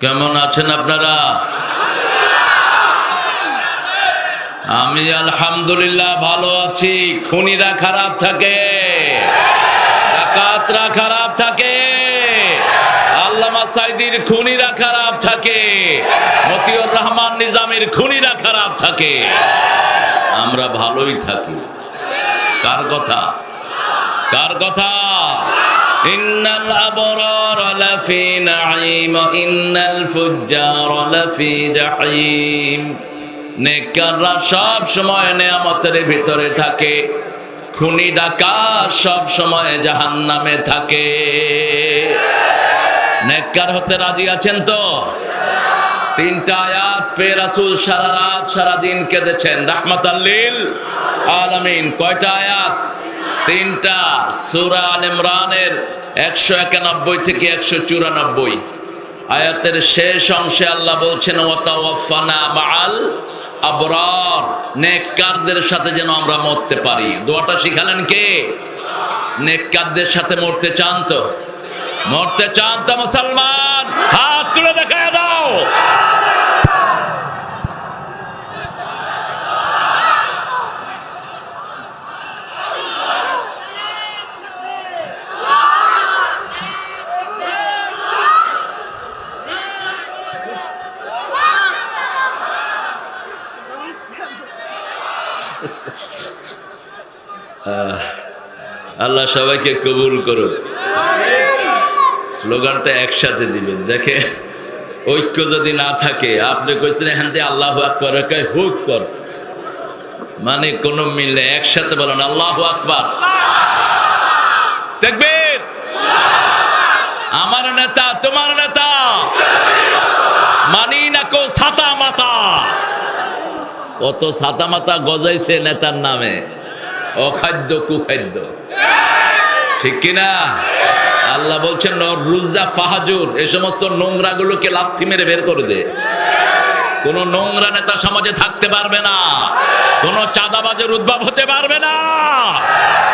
কেমন আছেন আপনারা? আমি আলহামদুলিল্লাহ ভালো আছি। খুনিরা খারাপ থাকে। ডাকাতরা খারাপ থাকে। আল্লামা খারাপ থাকে। মতিউর রহমান নিজামের খুনিরা খারাপ থাকে। আমরা ভালোই থাকি। কার কথা? কার কথা? ইন্নাল আবরার লাফি নাঈম, ইন্নাল ফুজ্জার লাফি জাহিম। নেককাররা সব সময় নেয়ামতের ভিতরে থাকে, খুনি ডাকাত সব সময় জাহান্নামে থাকে। নেককার হতে রাজি আছেন তো? তিনটা আয়াত পে রাসূল সারা রাত, সারা দিন কেঁদেছেন। রাহমাত আল্লিল আলামিন। কয়টা আয়াত? তিনটা সূরা আল ইমরানের একশো একানব্বই থেকে একশো চুরানব্বই। আয়াতের শেষ অংশে আল্লাহ বলছেন, ওয়াতাওয়াফানা মাআল আবরার। নেককারদের সাথে যেন আমরা মরতে পারি। দোয়াটা শিখালেন কে? নেককারদের সাথে মরতে চান তো? মরতে চান তো মুসলমান। হাত তুলে দেখা দাও। আল্লাহ সবাইকে কবুল করুন স্লোগানটা একসাথে দিবেন, দেখে ঐক্য যদি না থাকে, আপনি কইছেন এখান থেকে আল্লাহ আকবর হুক, কর। মানে কোনো মিললে একসাথে বলেন, আল্লাহ আকবর। দেখবেন? আমার নেতা, তোমার নেতা। মানি না কো ছাতা মাতা কত ছাতা মাতা গজাইছে নেতার নামে। অখাদ্য কুখাদ্য। ঠিক কিনা? আল্লাহ বলছেন রুজা ফাহাজুর এই সমস্ত নোংরা গুলোকে লাথি মেরে বের করে দে। কোন নোংরা নেতা সমাজে থাকতে পারবে না। কোন চাঁদাবাজের উদ্ভব হতে পারবে না।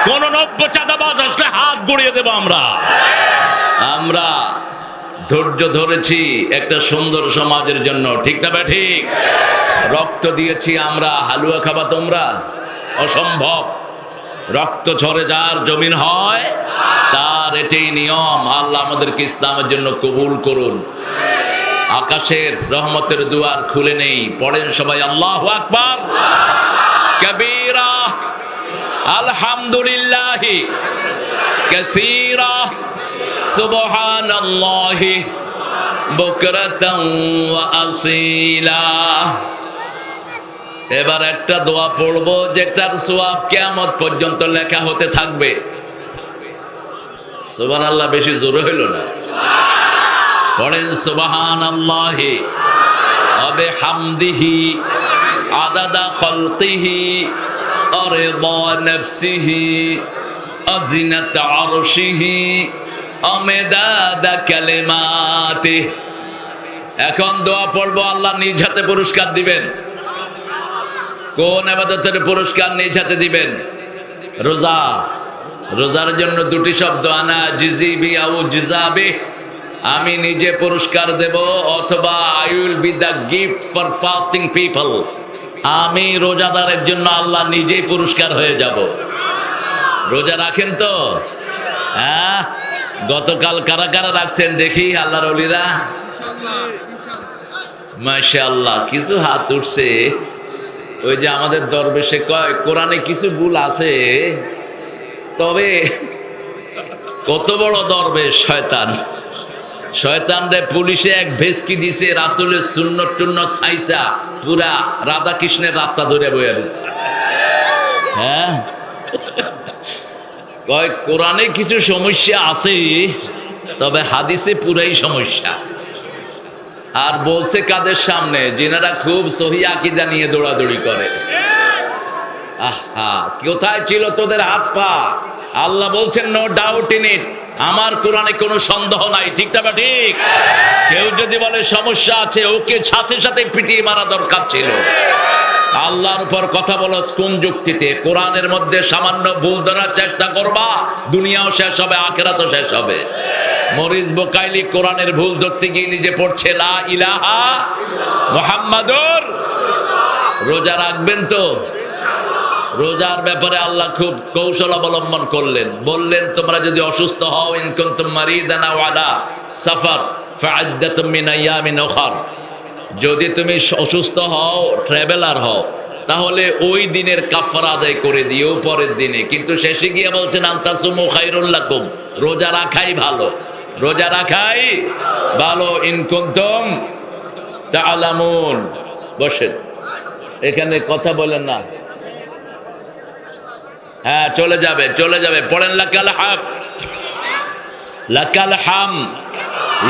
কোন নব্য চাঁদাবাজ আসলে হাত গড়িয়ে দেব আমরা। আমরা ধৈর্য ধরেছি একটা সুন্দর সমাজের জন্য। ঠিক না ঠিক রক্ত দিয়েছি আমরা, হালুয়া খাবা তোমরা? অসম্ভব। রক্ত ঝরে যার জমিন হয়, তার এটাই নিয়ম। আল্লাহ আমাদেরকে ইসলামের জন্য কবুল করুন। আকাশের রহমতের দুয়ার খুলে নেই। পড়েন সবাই, আল্লাহ আকবার। কবিরা, আলহামদুলিল্লাহ। কাসীরা, সুবহানাল্লাহি। বুকরাতান ওয়া আসীলা। এবার একটা দোয়া পড়ব যেটার সোয়াব কেয়ামত পর্যন্ত লেখা হতে থাকবে। সুবান আল্লাহ বেশি জোর হইল না। পড়েন সুবাহান আল্লাহি অবে হামদিহি আদাদা খলকিহি, অরেদা নফসিহি, অজিনাত আরশিহি, অমেদাদা কালেমাতে এখন দোয়া পড়ব, আল্লাহ নিজ হাতে পুরস্কার দিবেন। কোন আবাদতের পুরস্কার নিজ হাতে দিবেন? রোজা। রোজার জন্য দুটি শব্দ, আনা, জিজিবি, আউ, জিজাবে। আমি নিজে পুরস্কার দেব অথবা I will be the gift for fasting people আমি রোজাদারের জন্য আল্লাহ নিজেই পুরস্কার হয়ে যাব। রোজা রাখেন তো? হ্যাঁ? গতকাল কারা কারা রাখছেন দেখি আল্লাহর অলিরা মাশাআল্লাহ, কিছু হাত উঠছে। ওই যে আমাদের দরবেশে কয়, কোরআনে কিছু ভুল আছে? তবে কত বড় দরবেশ শয়তান। শয়তান রে পুলিশে এক ভেসকি দিছে, রাসুলের শূন্য টুন্ন সাইসা, পুরা রাধা কৃষ্ণের রাস্তা ধরে বয়ে রয়েছে হ্যাঁ? কয়, কোরআনে কিছু সমস্যা আছে, তবে হাদিসে পুরাই সমস্যা। আর বলছে কাদের সামনে? যেনারা খুব সহি আকিদা নিয়ে দৌড়াদৌড়ি করে। আহা, কোথায় ছিল তোদের হাত পা? আল্লাহ বলছেন নো ডাউট ইন ইট আমার কোরআনে কোনো সন্দেহ নাই। ঠিক না ঠিক? কেউ যদি বলে সমস্যা আছে, ওকে সাথে সাথে পিটিয়ে মারা দরকার ছিল। আল্লাহর উপর কথা বলো, কোন যুক্তিতে? কোরআনের মধ্যে সামান্য ভুল ধরার চেষ্টা করবা, দুনিয়াও শেষ হবে, আখেরাতও শেষ হবে। মরিস বোকাইলি কোরআনের ভুল ধরতে গিয়ে নিজে পড়ছে, লা ইলাহা মোহাম্মদুর রোজা রাখবেন তো? রোজার ব্যাপারে আল্লাহ খুব কৌশল অবলম্বন করলেন। বললেন, তোমরা যদি অসুস্থ হও ইনকুম মারিদানা ওয়ালা সাফার, ফাআদ্দাতুম মিন আইয়ামিন উখর। যদি তুমি অসুস্থ হও, ট্রাভেলার হও, তাহলে ওই দিনের কাফারা আদায় করে দিও, পরের দিনে। কিন্তু শেষে গিয়ে বলছেন, আন্তাসুমু খাইরুল লাকুম। রোজা রাখাই ভালো। রোজা রাখাই ভালো ইনকুন্তম তাআলামুন। বসেন। এখানে কথা বলেন না। হ্যাঁ চলে যাবে চলে যাবে। পড়েন লাকাল হাম। লাকাল হাম।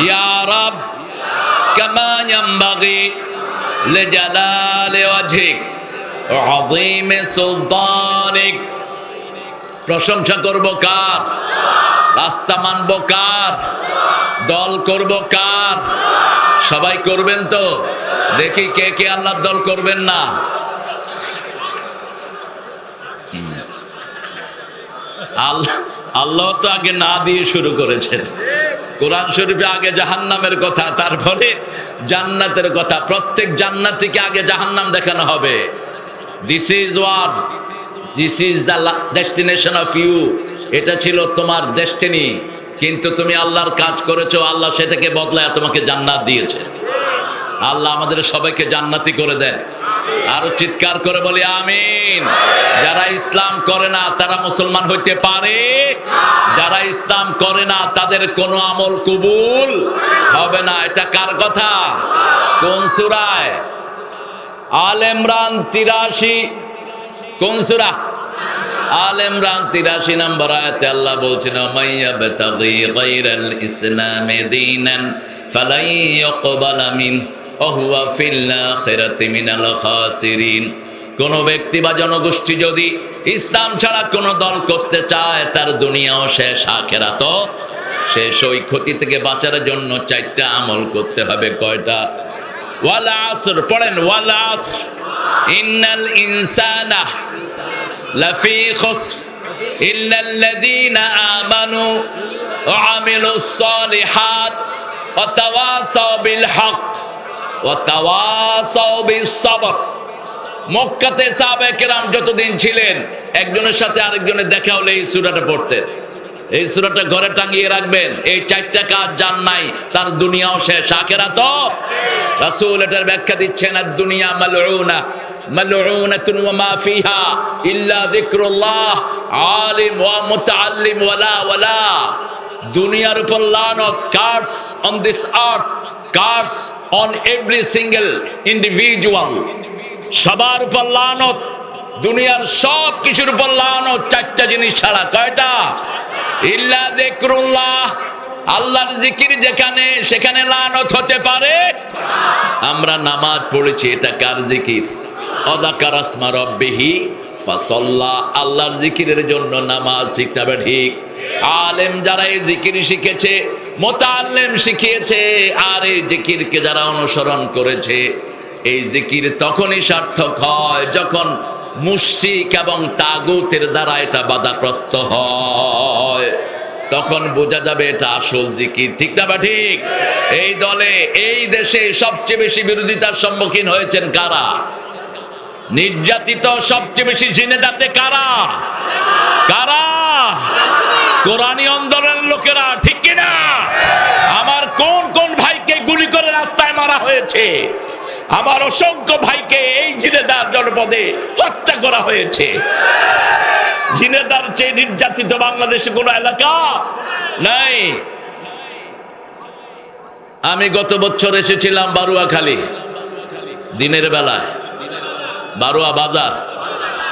ইয়া রব, কামা ইয়ামবাগি প্রশংসা করব কার? রাস্তা মানব কার? দল করব কার? সবাই করবেন তো? দেখি কে কে আল্লাহর দল করবেন না। আল্লাহ আল্লাহ তো আগে না দিয়ে শুরু করেছেন। কোরআন শরীফে আগে জাহান্নামের কথা, তারপরে জান্নাতের কথা। প্রত্যেক জান্নাতিকে আগে জাহান্নাম দেখানো হবে। This is war this is the destination of you এটা ছিল তোমার ডেস্টিনি কিন্তু তুমি আল্লাহর কাজ করেছ, আল্লাহ সেটাকে বদলায় তোমাকে জান্নাত দিয়েছে। আল্লাহ আমাদের সবাইকে জান্নাতি করে দেন। আরও চিৎকার করে বলি, আমিন। যারা ইসলাম করে না, তারা মুসলমান হইতে পারে। যারা ইসলাম করে না, তাদের কোনো আমল কবুল হবে না। এটা কার কথা? কোন সুরায়? আল ইমরান তিরাশি কোন সুরা? আল তিরাশি মাইয়া ফালাই মিন মিনাল কোন ব্যক্তি বা জনগোষ্ঠী যদি ইসলাম ছাড়া কোন দল করতে চায়, তার দুনিয়াও শেষ আখেরাত শেষ। ওই ক্ষতি থেকে বাঁচার জন্য চারটা আমল করতে হবে, কয়টা? ওয়াল আসর, পড়েন, ওয়াল আসর। ইন্নাল ইনসানা লাফি খুসর ইল্লা الذين آمنوا وعملوا الصالحات وتواصوا بالحق وتواصوا بالصبر মক্কাতে সাহাবে কেরাম যতদিন ছিলেন একজনের সাথে আরেকজনের দেখা হলে এই সুরাটা পড়তেন এই সুরাটা ঘরে টাঙিয়ে রাখবেন। এই চারটা কাজ যান নাই, তার দুনিয়াও শেষ। আখেরা তো? রাসূল এটার ব্যাখ্যা দিচ্ছেন আর দুনিয়া মালউনা, মালউনাতুন ওয়া মা ফিহা ইল্লা যিকরুল্লাহ, আলিম ওয়া মুতাআল্লিম ওয়ালা ওয়ালা দুনিয়ার উপর curse on this curse on single individual. সবার উপর লানত, দুনিয়ার সব কিছুর উপর লানত, চারটা জিনিস ছাড়া। কয়টা? ইল্লা যিকরুল্লাহ, আল্লাহর জিকির যেখানে, সেখানে লানত হতে পারে। আমরা নামাজ পড়েছি, এটা কার জিকির? অদাকার আসমা রব্বিহি ফাসল্লা, আল্লাহর জিকিরের জন্য নামাজ শিখতে হবে, ঠিক। আলেম যারা এই জিকির শিখেছে মোতাল্লেম শিখিয়েছে, আর এই জিকিরকে যারা অনুসরণ করেছে, এই জিকির তখনই সার্থক হয় যখন মুশরিক এবং তাগুতের দ্বারা এটা বাধাগ্রস্ত হয়। তখন বোঝা যাবে এটা আসল জিকির। ঠিক না বা ঠিক? এই দলে, এই দেশে সবচেয়ে বেশি বিরোধিতার সম্মুখীন হয়েছেন কারা? নির্যাতিত সবচেয়ে বেশি জিনেদাতে কারা? কারা? কোরআনী আন্দোলনের লোকেরা, ঠিক কিনা? আমার কোন কোন ভাইকে গুলি করে রাস্তায় মারা হয়েছে? আমার অসংখ্য ভাইকে এই জিনেদার জনপদে হত্যা করা হয়েছে। জিনেদার চেয়ে নির্যাতিত বাংলাদেশে কোনো এলাকা নাই। আমি গত বছর এসেছিলাম বারুয়াখালী, দিনের বেলায়। বারুয়া বাজার।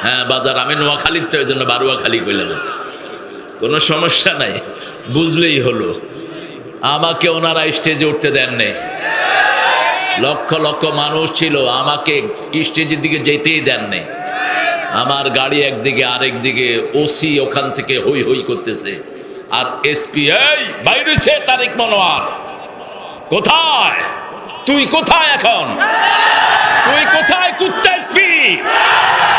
হ্যাঁ বাজার। আমি নোয়াখালীর তো ওই জন্য বারুয়াখালী কইলাম। কোনো সমস্যা নাই, বুঝলেই হলো। আমাকে ওনারা স্টেজে উঠতে দেন নেই। লক্ষ লক্ষ মানুষ ছিল, আমাকে স্টেজের দিকে যেতেই দেন নেই। আমার গাড়ি একদিকে, আরেক দিকে ওসি ওখান থেকে হই হই করতেছে। আর এসপি এই, বাইরে সে তারিক মনোয়ার। কোথায়? তুই কোথায় এখন? তুই কোথায় কুত্তা এসপি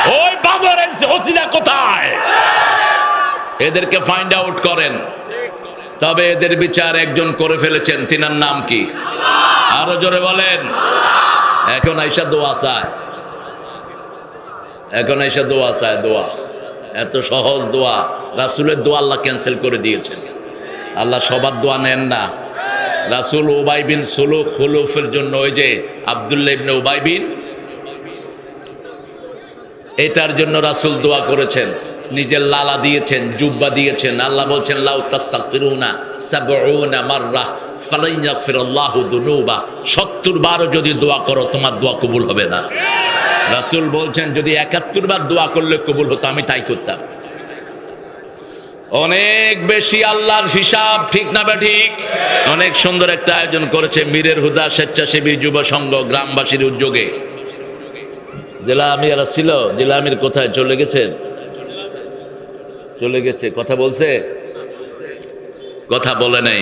ওই বাদর ওসিরা কোথায়? এদেরকে ফাইন্ড আউট করেন। তবে এদের বিচার একজন করে ফেলেছেন, তিনার নাম কি? আরও জোরে বলেন। এখন আইসা দোয়া চায়। এখন আইসা দোয়া চায়, দোয়া। এত সহজ দোয়া। রাসুলের দোয়া আল্লাহ ক্যান্সেল করে দিয়েছেন। আল্লাহ সবার দোয়া নেন না। রাসুল ওবাই বিন সুলুক খুলুফের জন্য ওই যে আবদুল্লাহ ইবনে ওবাই বিন, এটার জন্য রাসুল দোয়া করেছেন। নিজের লালা দিয়েছেন, জুব্বা দিয়েছেন। আল্লাহ বলছেন, লাউ 70 বারও যদি দোয়া করো, তোমার দোয়া কবুল হবে না। রাসূল বলছেন, যদি 71 বার দোয়া করলে কবুল হতো, আমি তাই করতাম। অনেক বেশি আল্লাহর হিসাব, ঠিক না বা ঠিক? অনেক সুন্দর একটা আয়োজন করেছে মীরের হুদা স্বেচ্ছাসেবী যুব সংঘ গ্রামবাসীর উদ্যোগে। জেলা আমিরা ছিল, জেলা আমির কোথায় চলে গেছেন? চলে গেছে। কথা বলছে? কথা বলে নাই।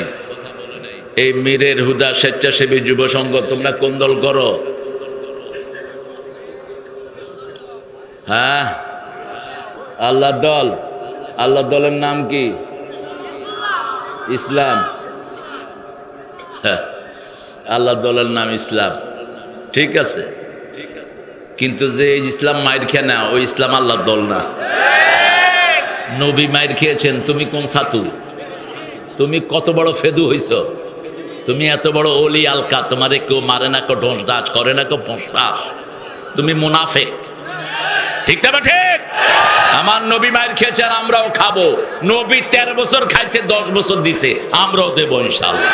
এই মীরের হুদা স্বেচ্ছাসেবী যুব সংঘ তোমরা কোন দল করো? হ্যাঁ? আল্লাহ দল। আল্লাহ দলের নাম কি? ইসলাম। হ্যাঁ, আল্লাহ দলের নাম ইসলাম। ঠিক আছে? কিন্তু যে ইসলাম মায়ের খেয়ে না ওই ইসলাম আল্লাহর দল না। নবী মায়ের খেয়েছেন, তুমি কোন সাতু তুমি কত বড় ফেদু হইছ? তুমি এত বড় অলি আলকা, তোমারে কেউ মারে না, কেউ ঢোঁস ডাচ করে না, কেউ ফোঁস তুমি মুনাফেক। ঠিক না ঠিক? আমার নবী মায়ের খেয়েছেন, আমরাও খাব। নবী তেরো বছর খাইছে, দশ বছর দিছে, আমরাও দেবো ইনশাল্লাহ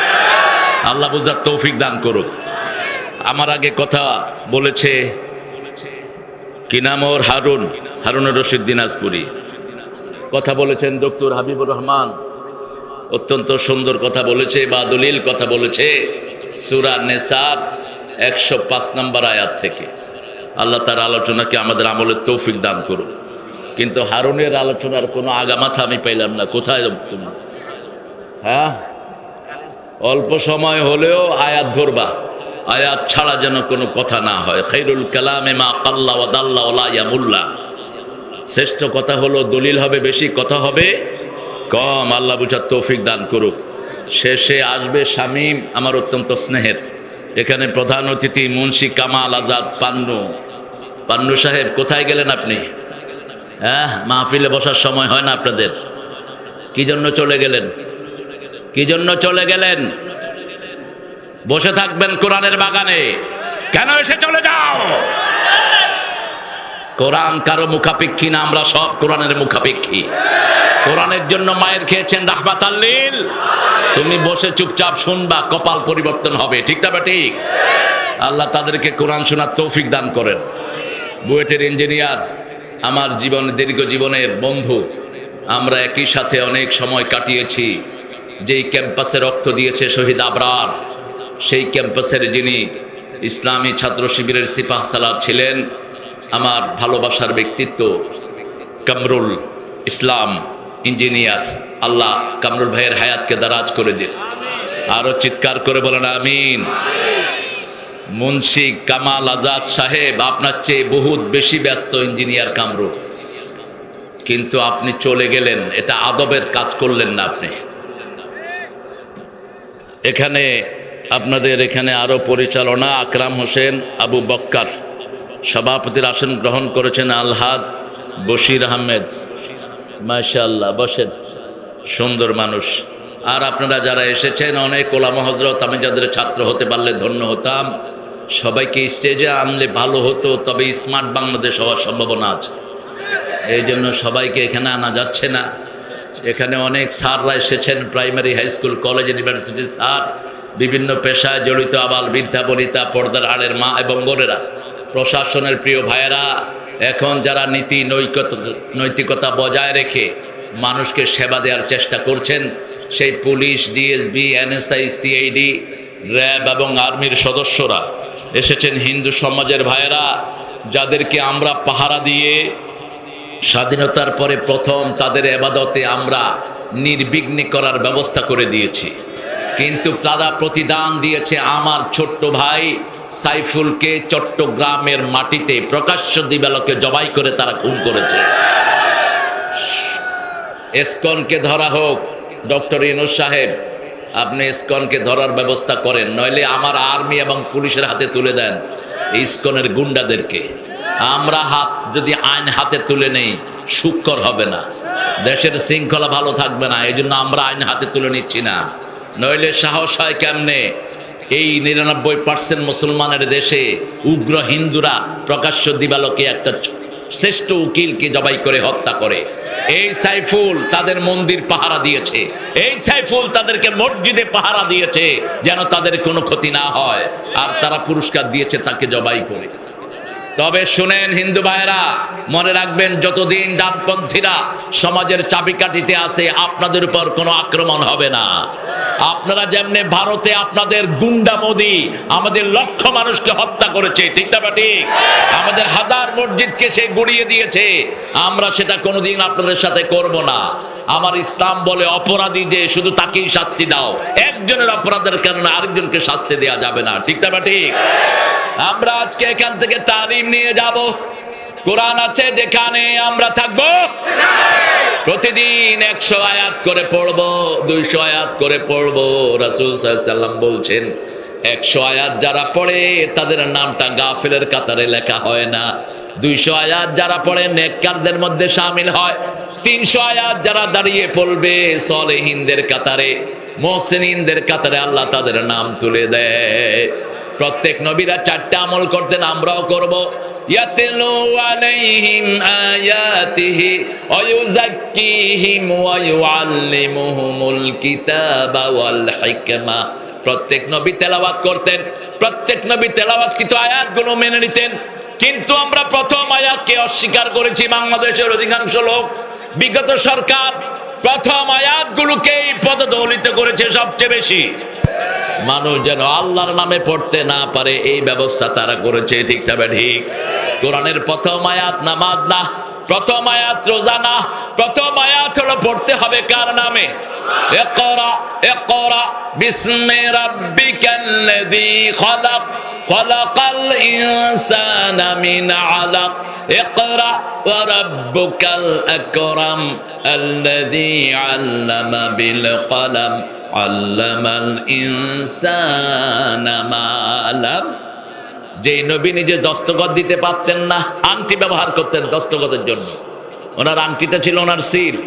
আল্লাহ বুঝার তৌফিক দান করুক। আমার আগে কথা বলেছে, কি নাম ওর? হারুন, হারুনুর রশিদ দিনাজপুরি। কথা বলেছেন ডক্টর হাবিবুর রহমান। অত্যন্ত সুন্দর কথা বলেছে, বা দলিল কথা বলেছে। সুরা নেসার একশো পাঁচ নম্বর আয়াত থেকে। আল্লাহ তার আলোচনাকে আমাদের আমলের তৌফিক দান করুক। কিন্তু হারুনের আলোচনার কোনো আগামাথা আমি পাইলাম না। কোথায় তুমি? হ্যাঁ? অল্প সময় হলেও আয়াত ধরবা। আয়াত ছাড়া যেন কোনো কথা না হয়। খৈরুল কালামে মা কাল্লা ওয়াদাল্লা ওলা ইয়ামুল্লাহ শ্রেষ্ঠ কথা হলো দলিল হবে, বেশি কথা হবে। কম, আল্লাহ বুঝার তৌফিক দান করুক। শেষে আসবে শামীম, আমার অত্যন্ত স্নেহের। এখানে প্রধান অতিথি মুন্সি কামাল আজাদ পান্নু। পান্নু সাহেব, কোথায় গেলেন আপনি? হ্যাঁ মাহফিলে বসার সময় হয় না আপনাদের? কি জন্য চলে গেলেন? কি জন্য চলে গেলেন? বসে থাকবেন কোরআনের বাগানে। কেন এসে চলে যাও? কোরআন কারও মুখাপেক্ষী না, আমরা সব কোরআনের মুখাপেক্ষী। কোরআনের জন্য মায়ের খেয়েছেন রাহমাত আল্লিল তুমি বসে চুপচাপ শুনবা, কপাল পরিবর্তন হবে, ঠিক না ঠিক? আল্লাহ তাদেরকে কোরআন শোনার তৌফিক দান করেন। বুয়েটের ইঞ্জিনিয়ার, আমার জীবন, দীর্ঘ জীবনের বন্ধু, আমরা একই সাথে অনেক সময় কাটিয়েছি। যেই ক্যাম্পাসে রক্ত দিয়েছে শহীদ আবরার, সেই ক্যাম্পাসের যিনি ইসলামী ছাত্র শিবিরের সিপাহ সালার ছিলেন আমার ভালোবাসার ব্যক্তিত্ব কামরুল ইসলাম, ইঞ্জিনিয়ার। আল্লাহ কামরুল ভাইয়ের হায়াতকে দারাজ করে দিন। আরও চিৎকার করে বলেন, আমিন। মুন্সি কামাল আজাদ সাহেব, আপনার চেয়ে বহুত বেশি ব্যস্ত ইঞ্জিনিয়ার কামরুল। কিন্তু আপনি চলে গেলেন, এটা আদবের কাজ করলেন না আপনি। এখানে, আপনাদের এখানে আরও পরিচালনা, আকরাম হোসেন, আবু বক্কার। সভাপতির আসন গ্রহণ করেছেন আলহাজ বশির আহমেদ। মাশাল্লাহ বসেন। সুন্দর মানুষ। আর আপনারা যারা এসেছেন, অনেক ওলামা হজরত আমি যাদের ছাত্র হতে পারলে ধন্য হতাম। সবাইকে স্টেজে আনলে ভালো হতো, তবে স্মার্ট বাংলাদেশ হওয়ার সম্ভাবনা আছে। এই জন্য সবাইকে এখানে আনা যাচ্ছে না। এখানে অনেক স্যাররা এসেছেন, প্রাইমারি, হাই স্কুল, কলেজ, ইউনিভার্সিটির স্যার। বিভিন্ন পেশায় জড়িত আবাল বৃদ্ধা, বনিতা, পর্দার আড়ের মা এবং বোনেরা। প্রশাসনের প্রিয় ভাইয়েরা, এখন যারা নীতি নৈকত নৈতিকতা বজায় রেখে মানুষকে সেবা দেওয়ার চেষ্টা করছেন, সেই police, DSB, NSI, CID, RAB এবং আর্মির সদস্যরা এসেছেন হিন্দু সমাজের ভাইয়েরা, যাদেরকে আমরা পাহারা দিয়ে স্বাধীনতার পরে প্রথম তাদের এবাদতে আমরা নির্বিঘ্নে করার ব্যবস্থা করে দিয়েছি। কিন্তু তারা প্রতিদান দিয়েছে আমার ছোট্ট ভাই সাইফুলকে চট্টগ্রামের মাটিতে প্রকাশ্য দিবালকে জবাই করে তারা খুন করেছে। এসকনকে ধরা হোক, ডক্টর ইনুস সাহেব, আপনি ইসকনকে ধরার ব্যবস্থা করেন, নইলে আমার আর্মি এবং পুলিশের হাতে তুলে দেন ইসকনের গুন্ডাদেরকে। আমরা হাত, যদি আইন হাতে তুলে নেই সুক্ষর হবে না। দেশের শৃঙ্খলা ভালো থাকবে না এই জন্য আমরা আইন হাতে তুলে নিচ্ছি না। নইলে সাহস হয় কেমনে? এই নিরানব্বই পার্সেন্ট মুসলমানের দেশে উগ্র হিন্দুরা প্রকাশ্য দিবালকে একটা শ্রেষ্ঠ উকিলকে জবাই করে হত্যা করে। এই সাইফুল তাদের মন্দির পাহারা দিয়েছে। এই সাইফুল তাদেরকে মসজিদে পাহারা দিয়েছে যেন তাদের কোনো ক্ষতি না হয়। আর তারা পুরস্কার দিয়েছে তাকে জবাই করে। তবে শুনেন হিন্দু ভাইরা মনে রাখবেন যতদিন ডানপন্থীরা সমাজের চাবিকাঠিতে আছে, আপনাদের উপর কোনো আক্রমণ হবে না। আপনারা যেমনি ভারতে আপনাদের গুন্ডা মোদি, আমাদের লক্ষ মানুষকে হত্যা করেছে, ঠিক না ঠিক? আমাদের হাজার মসজিদকে সে গুড়িয়ে দিয়েছে, আমরা সেটা কোনোদিন আপনাদের সাথে করব না। আমার ইসলাম বলে অপরাধী যে, শুধু তাকেই শাস্তি দাও। একজনের অপরাধের কারণে আরেকজনকে শাস্তি দেওয়া যাবে না। ঠিক না ঠিক? আমরা আজকে এখান থেকে তালিম নিয়ে যাব। কোরআন আছে যেখানে আমরা থাকব। প্রতিদিন একশো আয়াত করে পড়ব, দুইশো আয়াত করে পড়ব। রাসুল সাল্লাম বলছেন, একশো আয়াত যারা পড়ে, তাদের নামটা গাফিলের কাতারে লেখা হয় না। দুইশো আয়াত যারা পড়ে, নেককারদের মধ্যে সামিল হয়। তিনশো আয়াত যারা দাঁড়িয়ে পড়বে, সলেহিনদের কাতারে, মোহসেনিনদের কাতারে আল্লাহ তাদের নাম তুলে দেয়। প্রত্যেক নবীরা চারটা আমল করতেন, আমরাও করব। আয়াতিহি প্রত্যেক নবী তেলাওয়াত করতেন। প্রত্যেক নবী তেলাওয়াত কিন্তু আয়াতগুলো মেনে নিতেন। কিন্তু আমরা প্রথম আয়াতকে অস্বীকার করেছি, বাংলাদেশের অধিকাংশ লোক, বিগত সরকার প্রথম আয়াতগুলোকেই পদদলিত করেছে সবচেয়ে বেশি। মানুষ যেন আল্লাহর নামে পড়তে না পারে, এই ব্যবস্থা তারা করেছে, ঠিক তবে ঠিক। কোরআনের প্রথম আয়াত নামাজ না। প্রথম আয়াত রোজা না প্রথম আয়াত হলো পড়তে হবে কার নামে اقرأ اقرأ باسم ربك الذي خلق خلق الإنسان من علق اقرأ وربك الأكرم الذي علم بالقلم علم الإنسان ما لم যেই নবী নিজে দস্তখত দিতে পারতেন না, আংটি ব্যবহার করতেন দস্তগতের জন্য। ওনার আংটিটা ছিল ওনার সিল।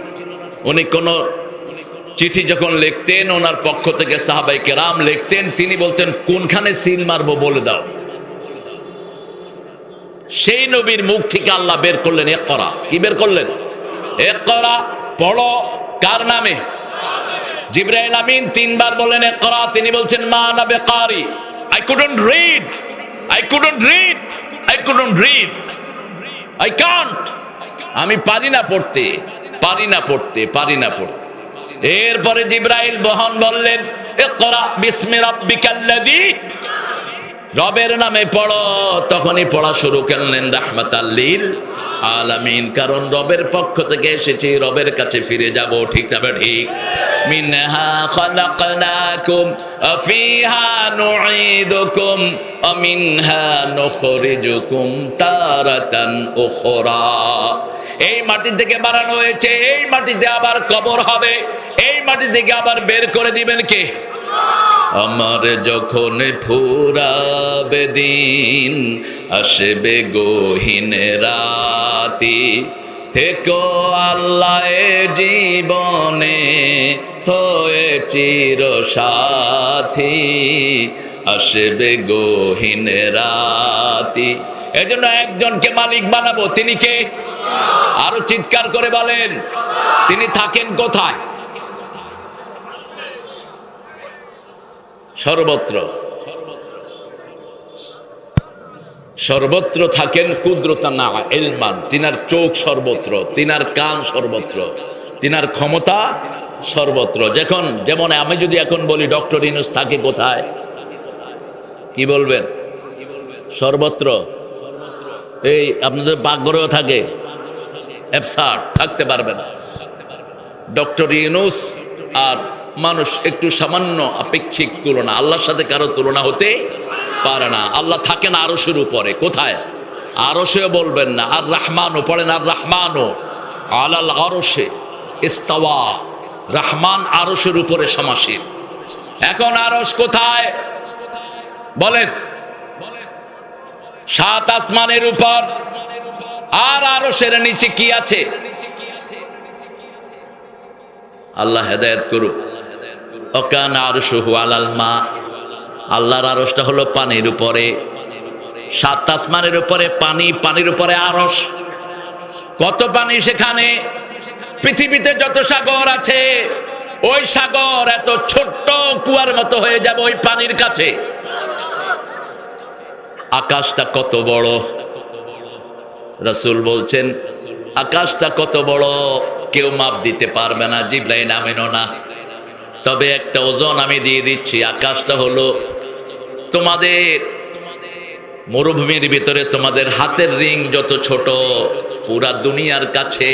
উনি কোনো চিঠি যখন লিখতেন, ওনার পক্ষ থেকে সাহাবাই কেরাম লিখতেন, তিনি বলতেন, কোনখানে সিল মারবো বলে দাও? সেই নবীর মুখ থেকে আল্লাহ বের করলেন এক করা কি বের করলেন? এক করা পড়ো, কার নামে? জিব্রাইল আমিন তিনবার বলেন এক করা তিনি বলছেন, মা নাবে কারি। I couldn't read I couldn't read I couldn't read I can't আমি পারি না পড়তে। পারি না পড়তে, পারি না পড়তে। এরপরে জিব্রাইল বহন বললেন, ইকরা বিসমি রাব্বিকাল্লাযী রবের নামে পড়ো, তখনই পড়া শুরু করলেন রাহমাতাল্লিল আলামিন। কারণ রবের পক্ষ থেকে এসেছি, রবের কাছে ফিরে যাব, ঠিক তবে ঠিক। মিনহা খালাকনাকুম ফিহা নুঈদুকুম ওয়া মিনহা নুখরিজুকুম তারাতান উখরা। এই মাটি থেকে বানানো হয়েছে, এই মাটিতে আবার কবর হবে, এই মাটি থেকে আবার বের করে দিবেন কে? আমার যখন ফুরাবে দিন, আসবে গহীন রাতি। থেকো আল্লাহ জীবনে হয়ে চির সাথী আসবে গহীন রাতি। এজন্য একজনকে মালিক বানাবো, তিনি কে? আরও চিৎকার করে বলেন, তিনি থাকেন কোথায়? সর্বত্র। সর্বত্র থাকেন কুদ্রতা না এলমান তিনার চোখ সর্বত্র, তিনার কান সর্বত্র, তিনার ক্ষমতা সর্বত্র। যখন, যেমন আমি যদি এখন বলি, ডক্টর ইনুস থাকে কোথায়? কি বলবেন? সর্বত্র। এই আপনাদের পাকঘরেও থাকে। থাকতে পারবে না। ডক্টর ইউনুস আর মানুষ একটু সামান্য আপেক্ষিক তুলনা, আল্লাহর সাথে কারও তুলনা হতে পারে না। আল্লাহ থাকেন আরও শুরু পরে কোথায়? আরসেও বলবেন না, আর রাহমানও পড়েন, আর রাহমানও আলাল আরসে ইস্তাওয়া। রহমান আরসের উপরে সমাসীর এখন আরস কোথায়? বলেন। সাত আসমানের উপর। আর আরসের নিচে কি আছে? আল্লাহ হেদায়ত করুক। অকান আরশুহু আলাল মা। আল্লাহর আরসটা হলো পানির উপরে। সাত আসমানের উপরে পানি, পানির উপরে আরস কত পানি সেখানে? পৃথিবীতে যত সাগর আছে, ওই সাগর এত ছোট্ট কুয়ার মতো হয়ে যাবে ওই পানির কাছে। আকাশটা কত বড়। রসুল বলছেন, আকাশটা কত বড়, কেউ মাপ দিতে পারবে না জিবলাই নামেনো না। তবে একটা ওজন আমি দিয়ে দিচ্ছি। আকাশটা হলো তোমাদের মরুভূমির ভিতরে তোমাদের হাতের রিং যত ছোট, পুরা দুনিয়ার কাছে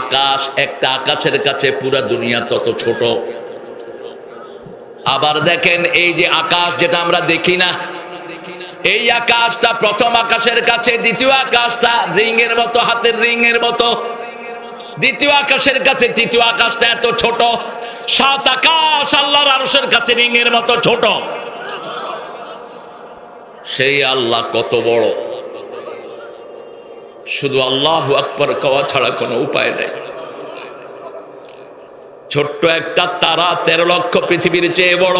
আকাশ, একটা আকাশের কাছে পুরা দুনিয়া তত ছোট। আবার দেখেন এই যে আকাশ যেটা আমরা দেখি না, এই আকাশটা প্রথম আকাশের কাছে, দ্বিতীয় আকাশটা রিং এর মতো, হাতের রিং এর মতো। দ্বিতীয় আকাশের কাছে, তৃতীয় আকাশটা এত ছোট সাত আকাশ আল্লাহর আরশের কাছে রিং এর মতো ছোট। সেই আল্লাহ কত বড়। শুধু আল্লাহ আকবর কওয়া ছাড়া কোনো উপায় নেই। ছোট্ট একটা তারা তেরো লক্ষ পৃথিবীর চেয়ে বড়।